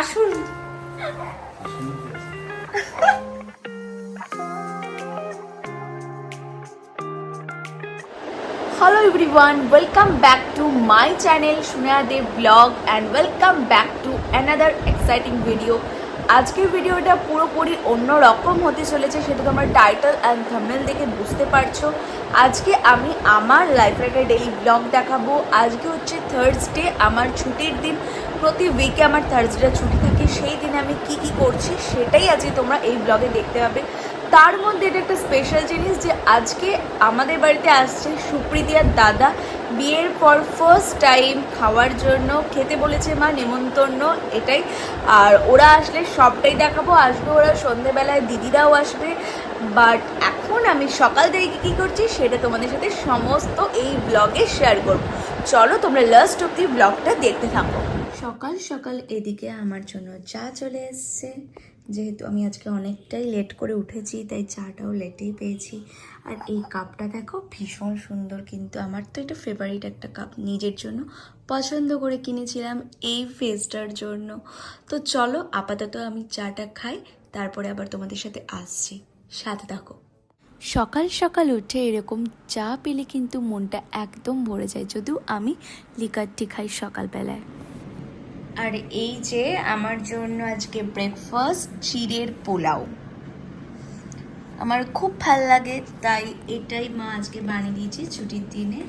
আসুন। Hello everyone welcome back to my channel Suneya Dev blog and welcome back to another exciting video আজকের ভিডিওটা পুরোপুরি অন্য রকম হতে চলেছে, সেটা তোমরা টাইটেল অ্যান্ড থাম্বনেল দেখে বুঝতে পারছ। আজকে আমি আমার লাইফের একটা ডেইলি ব্লগ দেখাবো। আজকে হচ্ছে থার্সডে আমার ছুটির দিন। প্রতি উইকে আমার থার্সডে ছুটি থাকে, সেই দিনে আমি কি কি করছি সেটাই আজকে তোমরা এই ব্লগে দেখতে পাবে। তার মধ্যে এটা একটা স্পেশাল জিনিস যে আজকে আমাদের বাড়িতে আসছে সুপ্রীতিয়ার দাদা বিয়ের পর ফার্স্ট টাইম খাওয়ার জন্য, খেতে বলেছে মা নেমন্তন্ন এটাই। আর ওরা আসলে সবটাই দেখাবো, আসবে ওরা সন্ধেবেলায়, দিদিরাও আসবে। বাট এখন আমি সকাল থেকে কী করছি সেটা তোমাদের সাথে সমস্ত এই ব্লগে শেয়ার করব। চলো তোমরা লাস্ট অব্দি ব্লগটা দেখতে থাকো। সকাল সকাল এদিকে আমার জন্য চা চলে এসছে। যেহেতু আমি আজকে অনেকটাই লেট করে উঠেছি, তাই চাটাও লেটেই পেয়েছি। আর এই কাপটা দেখো, ভীষণ সুন্দর কিন্তু আমার তো এটা ফেভারিট একটা কাপ, নিজের জন্য পছন্দ করে কিনেছিলাম এই ফেসটার জন্য। তো চলো, আপাতত আমি চাটা খাই, তারপরে আবার তোমাদের সাথে আসছি। সাথে থাকো। সকাল সকাল উঠে এরকম চা পেলে কিন্তু মনটা একদম ভরে যায়, যদিও আমি লিকারটি খাই সকালবেলায়। আর এই যে আমার জন্য আজকে ব্রেকফাস্ট চিড়ের পোলাও। আমার খুব ভালো লাগে, তাই এটাই মা আজকে বানিয়ে দিয়েছি ছুটির দিনে।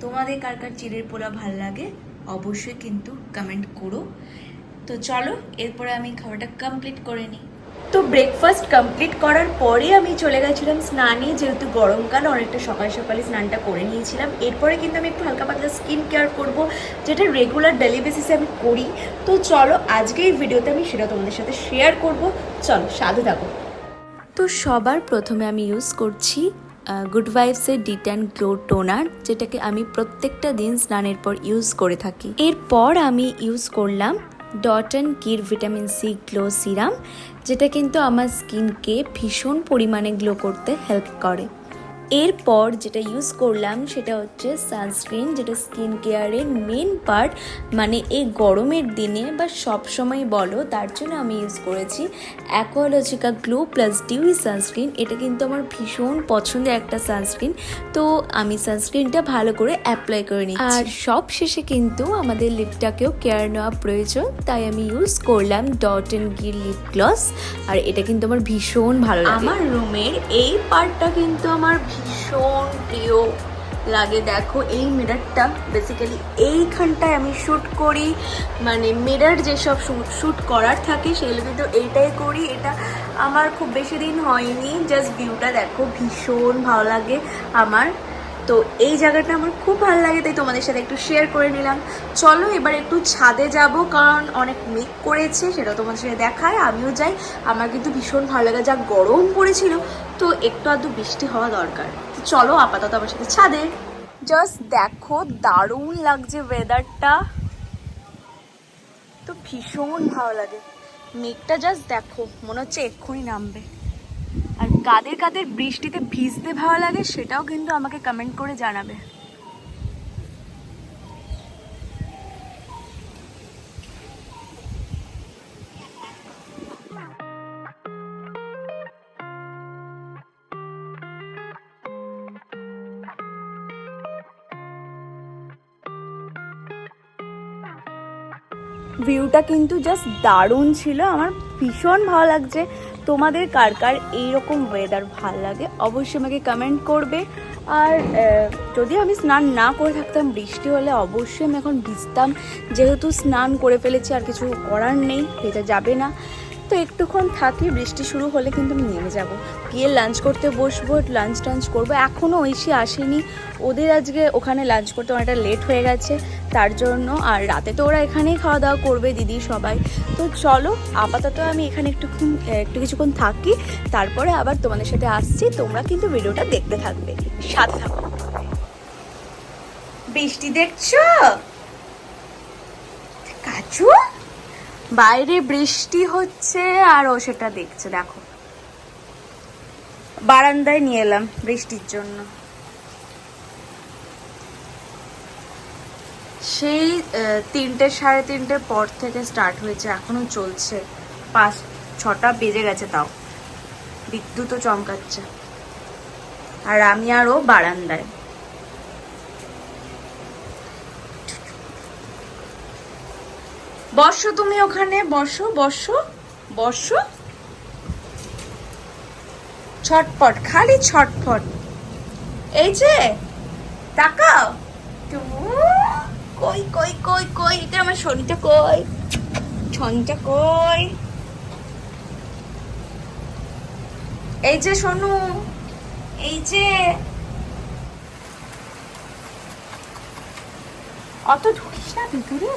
তোমাদের কার কার চিড়ের পোলাও ভালো লাগে, অবশ্যই কিন্তু কমেন্ট করো। তো চলো, এরপরে আমি খাবারটা কমপ্লিট করে নিই। তো ব্রেকফাস্ট কমপ্লিট করার পরে আমি চলে গেছিলাম স্নানে, যেহেতু গরমকাল অনেকটা সকাল সকালে স্নানটা করে নিয়েছিলাম। এরপরে কিন্তু আমি একটু হালকা পাতলা স্কিন কেয়ার করব, যেটা রেগুলার ডেলি বেসিসে আমি করি। তো চলো আজকে এই ভিডিওতে আমি সেটা তোমাদের সাথে শেয়ার করব। চলো, সাথে থাকো। তো সবার প্রথমে আমি ইউজ করছি গুড ভাইবসের ডিট্যান গ্লো টোনার যেটাকে আমি প্রত্যেকটা দিন স্নানের পর ইউজ করে থাকি। এরপর আমি ইউজ করলাম dot and key vitamin C glow serum যেটা কিন্তু আমার স্কিনকে ভীষণ পরিমাণে গ্লো করতে হেল্প করে। এরপর যেটা ইউজ করলাম সেটা হচ্ছে সানস্ক্রিন যেটা স্কিন কেয়ারের মেন পার্ট মানে এই গরমের দিনে বা সব সময় বলো, তার জন্য আমি ইউজ করেছি Aqualogica glow plus dewy sunscreen এটা কিন্তু আমার ভীষণ পছন্দের একটা সানস্ক্রিন তো আমি সানস্ক্রিনটা ভালো করে অ্যাপ্লাই করে নিই আর সব শেষে কিন্তু আমাদের লিপটাকেও কেয়ার নেওয়া প্রয়োজন, তাই আমি ইউজ করলাম dot and key lip gloss আর এটা কিন্তু আমার ভীষণ ভালো লাগে। আমার রুমের এই পার্টটা কিন্তু আমার ভীষণ প্রিয় লাগে। দেখো, এই মিররটা বেসিক্যালি এইখানটায় আমি শ্যুট করি। মানে মিরর যেসব শ্যুট শ্যুট করার থাকে, সেগুলো কিন্তু এইটাই করি। এটা আমার খুব বেশি দিন হয়নি। জাস্ট ভিউটা দেখো, ভীষণ ভালো লাগে। আমার তো এই জায়গাটা আমার খুব ভালো লাগে, তাই তোমাদের সাথে একটু শেয়ার করে নিলাম। চলো এবার একটু ছাদে যাব, কারণ অনেক মেঘ করেছে, সেটা তোমাদের সাথে দেখায়, আমিও যাই। আমার কিন্তু ভীষণ ভালো লাগে, যা গরম পড়েছিল, তো একটু আধটু বৃষ্টি হওয়া দরকার। তো চলো আপাতত আমার সাথে ছাদে। জাস্ট দেখো, দারুণ লাগছে ওয়েদারটা তো ভীষণ ভালো লাগে। মেঘটা জাস্ট দেখো, মনে হচ্ছে এক্ষুনি নামবে। আর কাদের কাদের বৃষ্টিতে ভিজতে ভালো লাগে সেটাও কিন্তু আমাকে কমেন্ট করে জানাবে। ভিউটা কিন্তু জাস্ট দারুণ ছিল। আমার ভীষণ ভালো লাগছে। তোমাদের কার কার এইরকম ওয়েদার ভালো লাগে, অবশ্যই আমাকে কমেন্ট করবে। আর যদি আমি স্নান না করে থাকতাম, বৃষ্টি হলে অবশ্যই আমি এখন ভিজতাম। যেহেতু স্নান করে ফেলেছি, আর কিছু করার নেই, ভেজা যাবে না। তো একটুক্ষণ থাকি, বৃষ্টি শুরু হলে কিন্তু আমি নেমে যাব। গিয়ে লাঞ্চ করতে বসবো লাঞ্চ টাঞ্চ করব। এখনও ঐশী আসেনি। ওদের আজকে ওখানে লাঞ্চ করতে অনেকটা লেট হয়ে গেছে। তার জন্য আর রাতে তো ওরা এখানেই খাওয়া দাওয়া করবে, দিদি সবাই। তো চলো, আপাতত আমি এখানে একটুক্ষণ একটু কিছুক্ষণ থাকি। তারপরে আবার তোমাদের সাথে আসছি। তোমরা কিন্তু ভিডিওটা দেখতে থাকবে। সাথে থাকো। বৃষ্টি দেখছ? কাচু বাইরে বৃষ্টি হচ্ছে আর ও সেটা দেখছে, দেখো। বারান্দায় নিয়ে এলাম বৃষ্টির জন্য। সেই তিনটে সাড়ে তিনটের পর থেকে স্টার্ট হয়েছে, এখনও চলছে। পাঁচ, ছটা বেজে গেছে তাও। বিদ্যুৎও চমকাচ্ছে। আর আমি আরও বারান্দায়। বসো তুমি ওখানে, বসো বসো বসো। ছটপট, খালি ছটপট। এই যে, তাকাও। কই কই কই কই, এটা আমার শনিটা কই? ছনটা কই? এই যে সোনু, এই যে। অত ঢুকিস না ভিতরে?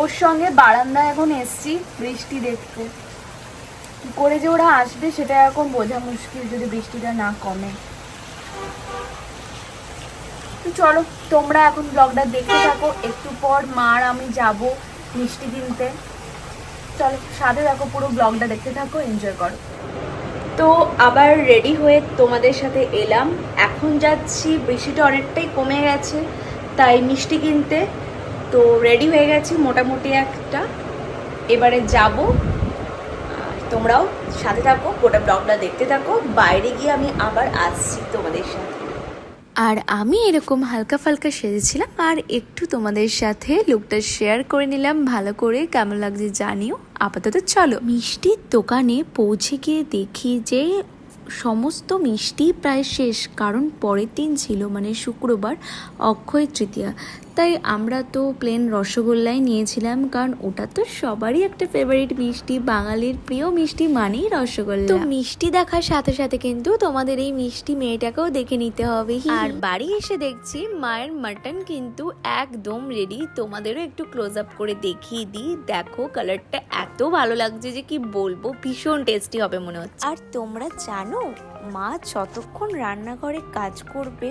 ওর সঙ্গে বারান্দায় এখন এসছি, বৃষ্টি দেখতে। কি করে যে ওরা আসবে সেটা এখন বোঝা মুশকিল যদি বৃষ্টিটা না কমে। চলো, তোমরা এখন ব্লগটা দেখতে থাকো। একটু পর মা আর আমি যাব মিষ্টি কিনতে। চলো, সাথে দেখো পুরো ব্লগটা দেখতে থাকো, এনজয় করো। তো আবার রেডি হয়ে তোমাদের সাথে এলাম। এখন যাচ্ছি, বৃষ্টিটা অনেকটাই কমে গেছে, তাই মিষ্টি কিনতে। তো রেডি হয়ে গেছি মোটামুটি একটা। এবারে যাব। তোমরাও সাথে থাকো, গোটা ব্লগটা দেখতে থাকো। বাইরে গিয়ে আমি আবার আসছি তোমাদের সাথে। আর আমি এরকম হালকা ফালকা সেজেছিলাম, আর একটু তোমাদের সাথে লুকটা শেয়ার করে নিলাম। ভালো করে কেমন লাগছে জানিও। আপাতত চলো। মিষ্টির দোকানে পৌঁছে গিয়ে দেখি যে সমস্ত মিষ্টি প্রায় শেষ, কারণ পরের দিন ছিল মানে শুক্রবার, অক্ষয় তৃতীয়া। তাই আমরা তো প্লেন রসগোল্লাই নিয়েছিলাম কারণ ওটা তো সবারই একটা ফেভারিট মিষ্টি বাঙালির প্রিয় মিষ্টি মানেই রসগোল্লা। তো মিষ্টি দেখার সাথে সাথে কিন্তু তোমাদের এই মিষ্টি মেয়েটাকেও দেখে নিতে হবে। আর বাড়ি এসে দেখছি মায়ের মাটন কিন্তু একদম রেডি তোমাদেরও একটু ক্লোজ আপ করে দেখিয়ে দিই। দেখো কালারটা এত ভালো লাগছে যে কি বলব ভীষণ টেস্টি হবে মনে হচ্ছে। আর তোমরা জানো মা যতক্ষণ রান্নাঘরে কাজ করবে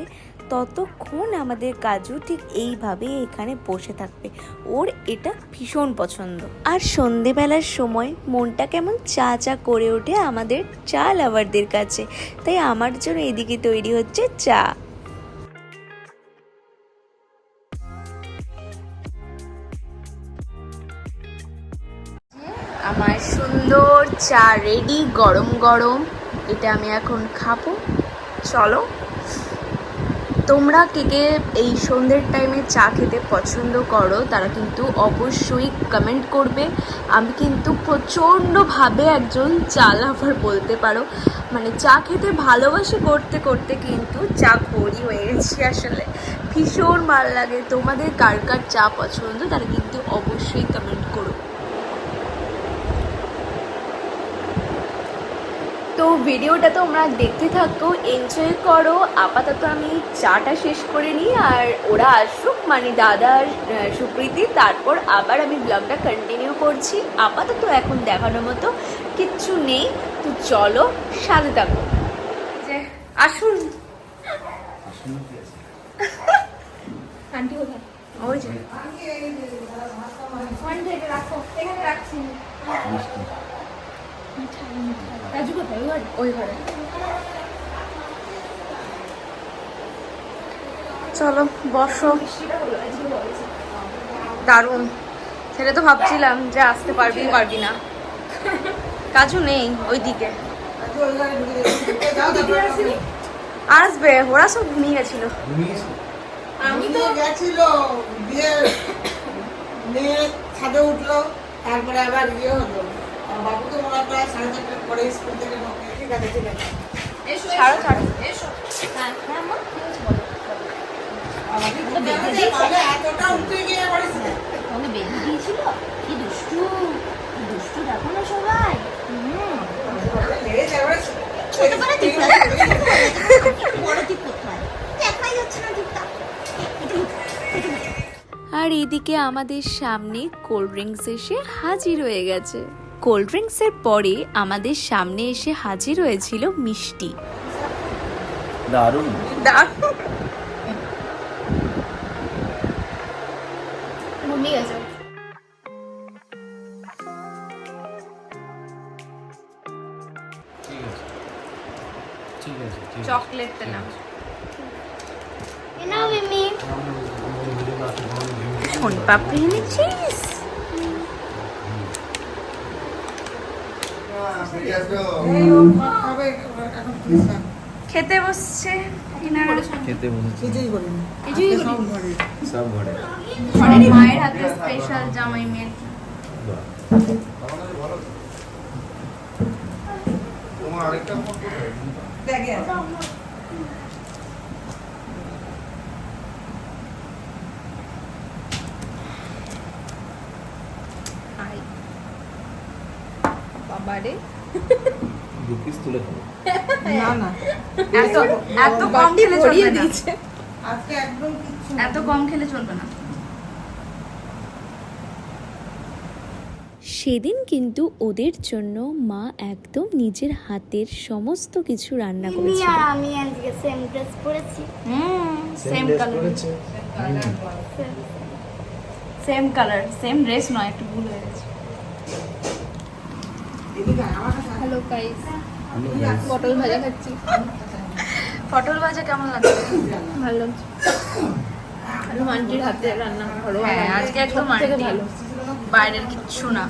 ততক্ষণ আমাদের কাজু ঠিক এইভাবে এখানে বসে থাকবে। ওর এটা ভীষণ পছন্দ। আর সন্ধেবেলার সময় মনটা কেমন চা চা করে ওঠে আমাদের চা লাভারদের কাছে। তাই আমার জন্য এদিকে তৈরি হচ্ছে চা। আমার সুন্দর চা রেডি গরম গরম এটা আমি এখন খাব। চলো। তোমরা কে কে এই সন্ধ্যের টাইমে চা খেতে পছন্দ করো, তারা কিন্তু অবশ্যই কমেন্ট করবে। আমি কিন্তু প্রচণ্ডভাবে একজন চা লাভার বলতে পারো। মানে চা খেতে ভালোবাসি করতে করতে কিন্তু চা খড়ি হয়ে গেছি আসলে। ভীষণ ভালো লাগে। তোমাদের কার কার চা পছন্দ, তারা কিন্তু অবশ্যই কমেন্ট করো। তো ভিডিওটা তোমরা দেখতে থাকো এনজয় করো। আপাতত আমি চাটা শেষ করে নিই আর ওরা আসুক মানে দাদা সুপ্রীতি তারপর আবার আমি ব্লগটা কন্টিনিউ করছি। আপাতত এখন দেখানোর মতো কিচ্ছু নেই। তো চলো সাথে থাকো। যে আসুন। আন্টি কোথায় ওই যে রাখো এখানে রাখছি। রাজু কোথায় ওই ঘরে ওই ঘরে চলো, বসো। দারুণ। সেটা তো ভাবছিলাম যে আসতে পারবি পারবি না। কাজু নেই ওইদিকে। আসবে, ওরা সব ঘুমিয়ে গেছিল। আমি তো গেছিল দিয়ে ছাদে উঠল, তারপরে আবার ইয়ে হলো। বাবু তো মনে হয় সাড়ে চারটার পরে স্কুল থেকে ঠিক আছে ঠিক আছে। ছাড়ো ছাড়ো। তাহলে এতটা উঠে গিয়ে পড়িস না। ওকে বেঁধে দিয়েছিল? কি দুষ্টু কি দুষ্টু দেখো না সবাই। ছোটবেলা ঠিক বড় ঠিক কোথায়? দেখাই যাচ্ছে না ঠিকঠাক আর এদিকে আমাদের সামনে কোল্ড ড্রিঙ্কস এসে হাজির হয়ে গেছে। কোল্ড ড্রিঙ্কসের পরে আমাদের সামনে এসে হাজির হয়েছিল মিষ্টি। দারুণ। এনাও শোন পাপড়ি এনেছিস এই ও খাবে এখন please না। খেতে বসছে খেতে বসেছি। কিছুই সব ঘরে। ঘরের মায়ের হাতে স্পেশাল জামাই বাবারে। তুলে খাব না না। এত এত কম খেলে চলবে না। আজকে একদম কিচ্ছু এত কম খেলে চলবে না। সেদিন কিন্তু ওদের জন্য মা একদম নিজের হাতের সমস্ত কিছু রান্না করেছিল। আমি আজকে সেম ড্রেস পরেছি। হুম same colour same colour same dress নয় একটু ভুল হয়ে গেছে। হ্যালো গাইস পটল ভাজা খাচ্ছি। পটল ভাজা কেমন লাগছে? ভালো। আন্টির হাতে রান্না ঘরোয়া হ্যাঁ, আজকে একদম আন্টি। ভালো। বাইরের কিচ্ছু না।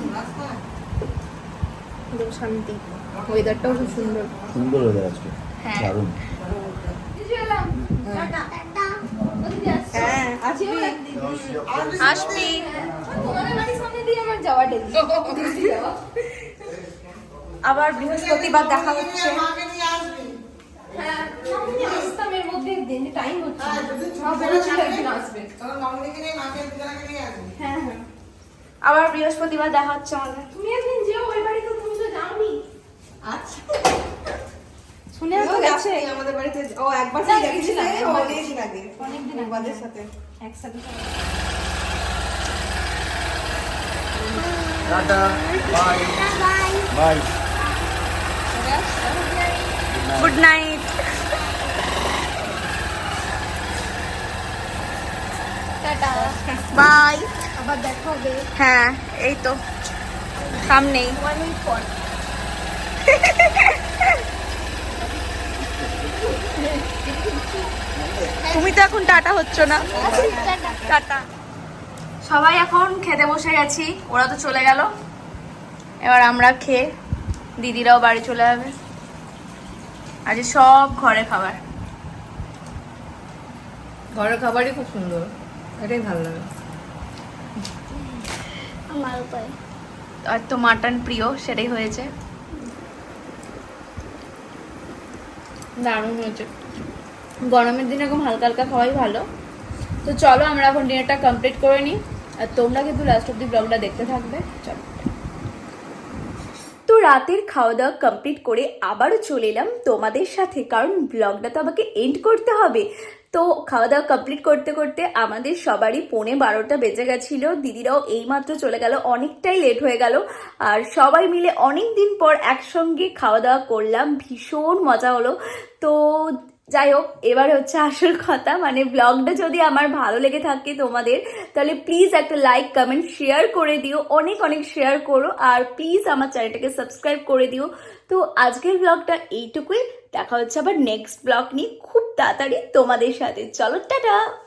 একদম শান্তি। ওয়েদারটাও খুব সুন্দর। সুন্দর ওদের আজকে। হ্যাঁ। দারুণ। হ্যাঁ আসবি। আসবি। আমার যাওয়া ডেলি আবার বৃহস্পতিবার দেখা হচ্ছে। হ্যাঁ আসতাম এর মধ্যে দিন টাইম হচ্ছে। হ্যাঁ, হ্যাঁ আবার বৃহস্পতিবার দেখা হচ্ছে আমাদের। তুমি একদিন যেও ওই বাড়িতে তুমি তো যাওনি। আচ্ছা। শুনে ও গেছে। আমাদের বাড়িতে ও একবার না, গেছিল গেছিলাম। আগে অনেকদিন আগে। বাদের সাথে। একসাথে। Tata bye bye good night tata bye আবার দেখা হবে। হ্যাঁ এই তো। সামনেই। তুমি তো এখন টাটা হচ্ছ না। টাটা। সবাই এখন খেতে বসে গেছি ওরা তো চলে গেল। এবার আমরা খেয়ে দিদিরাও বাড়ি চলে যাবে। আজ সব ঘরে খাবার। ঘরের খাবারই খুব সুন্দর। এটাই ভালো লাগে। আমার উপায়। আর তো মাটন প্রিয় সেটাই হয়েছে। দারুণ হয়েছে। গরমের দিনে এরকম হালকা হালকা খাওয়াই ভালো। তো চলো আমরা এখন ডিনারটা কমপ্লিট করে নিই। আর তোমরা কিন্তু লাস্ট অব্দি ব্লগটা দেখতে থাকবে। চলো। রাতের খাওয়া দাওয়া কমপ্লিট করে আবারও চলে এলাম তোমাদের সাথে। কারণ ব্লগটা তো আমাকে এন্ড করতে হবে। তো খাওয়া দাওয়া কমপ্লিট করতে করতে আমাদের সবারই পৌনে বারোটা বেজে গেছিল। দিদিরাও এইমাত্র চলে গেল, অনেকটাই লেট হয়ে গেল। আর সবাই মিলে অনেক দিন পর একসঙ্গে খাওয়া দাওয়া করলাম, ভীষণ মজা হলো। তো যাই হোক, এবার হচ্ছে আসল কথা মানে ব্লগটা যদি আমার ভালো লেগে থাকে তোমাদের তাহলে প্লিজ একটা লাইক কমেন্ট শেয়ার করে দিও। অনেক অনেক শেয়ার করো। আর প্লিজ আমার চ্যানেলটাকে সাবস্ক্রাইব করে দিও। তো আজকের ব্লগটা এইটুকুই। দেখা হচ্ছে আবার নেক্সট ব্লগ নিয়ে খুব তাড়াতাড়ি তোমাদের সাথে। চলো, টাটা!